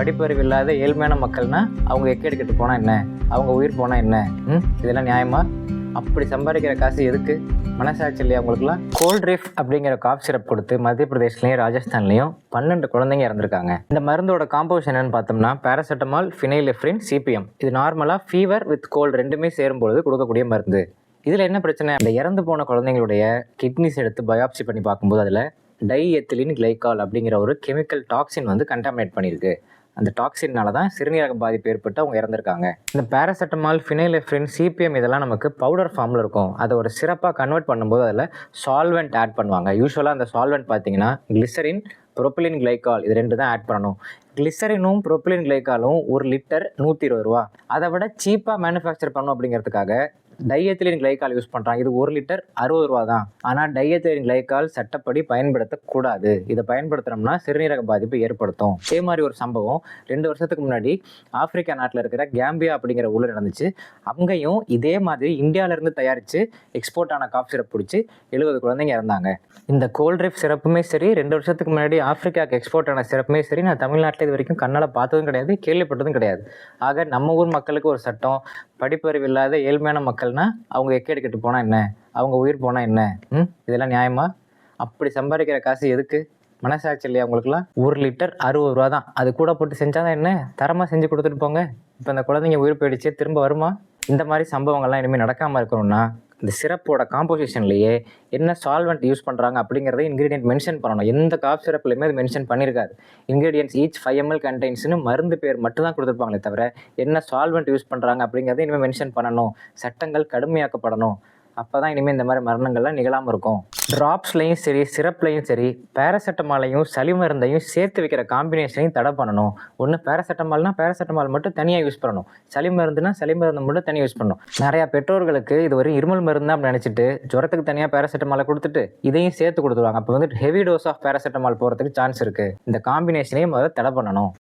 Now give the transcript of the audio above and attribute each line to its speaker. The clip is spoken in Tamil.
Speaker 1: படிப்பறிவு இல்லாத ஏழ்மையான மக்கள்னா அவங்க எக்கெடுக்கிட்டு போனால் என்ன? அவங்க உயிர் போனால் என்ன? ம்? இதெல்லாம் நியாயமா? அப்படி சம்பாதிக்கிற காசு எதுக்கு? மனசாட்சி இல்லையா அவங்களுக்குலாம் கோல்ட் ரீஃப் அப்படிங்கிற காஃப் சிரப் கொடுத்து மத்திய பிரதேஷ்லையும் ராஜஸ்தான்லையும் பன்னெண்டு குழந்தைங்க இறந்துருக்காங்க. இந்த மருந்தோட காம்போசிஷன் என்னன்னு பார்த்தோம்னா பேராசெட்டமால் ஃபினைலெஃப்ரின் சிபிஎம் இது நார்மலாக ஃபீவர் வித் கோல்டு ரெண்டுமே சேரும்பொழுது கொடுக்கக்கூடிய மருந்து. இதில் என்ன பிரச்சனை? இந்த இறந்து போன குழந்தைங்களுடைய கிட்னிஸ் எடுத்து பயாப்சி பண்ணி பார்க்கும்போது அதில் டை எத்திலின் கிளைகால் அப்படிங்கிற ஒரு கெமிக்கல் டாக்ஸின் வந்து கண்டாமினேட் பண்ணியிருக்கு. அந்த டாக்ஸின்னால தான் சிறுநீரக பாதிப்பு ஏற்பட்டு அவங்க இறந்துருக்காங்க. இந்த பேராசெட்டமால் ஃபினைலெஃப்ரின் சிபிஎம் இதெல்லாம் நமக்கு பவுடர் ஃபார்மில் இருக்கும். அதை ஒரு சிறப்பாக கன்வெர்ட் பண்ணும்போது அதில் சால்வெண்ட் ஆட் பண்ணுவாங்க. யூஸ்வலாக அந்த சால்வெண்ட் பார்த்தீங்கன்னா கிளிசரின் ப்ரொப்பிலின் கிளைகால் இது ரெண்டு தான் ஆட் பண்ணணும். கிளிசரினும் ப்ரொப்பிலின் கிளைகாலும் ஒரு லிட்டர் நூற்றி இருபது ரூபா. அதை விட சீப்பாக மேனுஃபேக்சர் பண்ணணும் அப்படிங்கிறதுக்காக டையத்திலின் கிளைக்கால் யூஸ் பண்ணுறாங்க இது ஒரு லிட்டர் அறுபது ரூபா தான் ஆனால் டையத்திலின் கிளைக்கால் சட்டப்படி பயன்படுத்தக்கூடாது. இதை பயன்படுத்துனோம்னா சிறுநீரக பாதிப்பு ஏற்படுத்தும். இதே மாதிரி ஒரு சம்பவம். ரெண்டு வருஷத்துக்கு முன்னாடி ஆப்பிரிக்கா நாட்டில் இருக்கிற கேம்பியா அப்படிங்கிற ஊரில் நடந்துச்சு. அங்கேயும் இதே மாதிரி இந்தியாவிலேருந்து தயாரித்து எக்ஸ்போர்ட் ஆன காஃப் சிரப் பிடிச்சி எழுபது குழந்தைங்க இறந்தாங்க. இந்த கோல்ட் ட்ரிப் சிறப்புமே சரி ரெண்டு வருஷத்துக்கு முன்னாடி ஆப்பிரிக்காவுக்கு எக்ஸ்போர்ட் ஆன சிறப்புமே சரி நான் தமிழ்நாட்டில் இது வரைக்கும் கண்ணால் பார்த்ததும் கிடையாது கேள்விப்பட்டதும் கிடையாது. ஆக நம்ம ஊர் மக்களுக்கு ஒரு சட்டம். படிப்பறிவு இல்லாத ஏழ்மையான மக்கள் மக்கள்னா அவங்க எக்கேடு கெட்டு போனால் என்ன? அவங்க உயிர் போனால் என்ன? ம்? இதெல்லாம் நியாயமா? அப்படி சம்பாதிக்கிற காசு எதுக்கு? மனசாட்சி இல்லையா அவங்களுக்குலாம் ஒரு லிட்டர் அறுபது ரூபா தான். அது கூட போட்டு செஞ்சாதான் என்ன? தரமாக செஞ்சு கொடுத்துட்டு போங்க. இப்போ இந்த குழந்தைங்க உயிர் போயிடுச்சு திரும்ப வருமா? இந்த மாதிரி சம்பவங்கள்லாம் இனிமேல் நடக்காமல் இருக்கணும்னா இந்த சிரப்போட காம்போசிஷன்லேயே என்ன சால்வெண்ட் யூஸ் பண்ணுறாங்க அப்படிங்கிறத இன்க்ரீடியன்ட் மென்ஷன் பண்ணணும். எந்த காஃப் சிரப்லையுமே அது மென்ஷன் பண்ணியிருக்காது இன்க்ரீடியன்ஸ் ஈச் ஃபைவ் எம்எல் கண்டெயின்ஸ்னு மருந்து பேர் மட்டும் தான் கொடுத்துருப்பாங்களே தவிர என்ன சால்வெண்ட் யூஸ் பண்ணுறாங்க அப்படிங்கிறத இனிமேல் மென்ஷன் பண்ணணும். சட்டங்கள் கடுமையாக்கப்படணும். அப்போ தான் இனிமேல் இந்த மாதிரி மரணங்கள்லாம் நிகழாமல் இருக்கும். ட்ராப்ஸ்லையும் சரி சிரப்லையும் சரி பேராசெட்டமாலையும் சளி மருந்தையும் சேர்த்து வைக்கிற காம்பினேஷனையும் தடை பண்ணணும். ஒன்று பேராசெட்டமால்னா பேராசெட்டமால் மட்டும் தனியாக யூஸ் பண்ணணும். சளி மருந்துனா சளி மருந்து மட்டும் தனியாக யூஸ் பண்ணணும். நிறையா பெற்றோர்களுக்கு இது ஒரு இருமல் மருந்து தான் நினச்சிட்டு ஜுரத்துக்கு தனியாக பேராசெட்டமாலை கொடுத்துட்டு இதையும் சேர்த்து கொடுத்துருவாங்க. அப்போ வந்துட்டு ஹெவி டோஸ் ஆஃப் பேராசெட்டமால் போகிறதுக்கு சான்ஸ் இருக்குது இந்த காம்பினேஷனையும் முதல்ல தடை பண்ணணும்.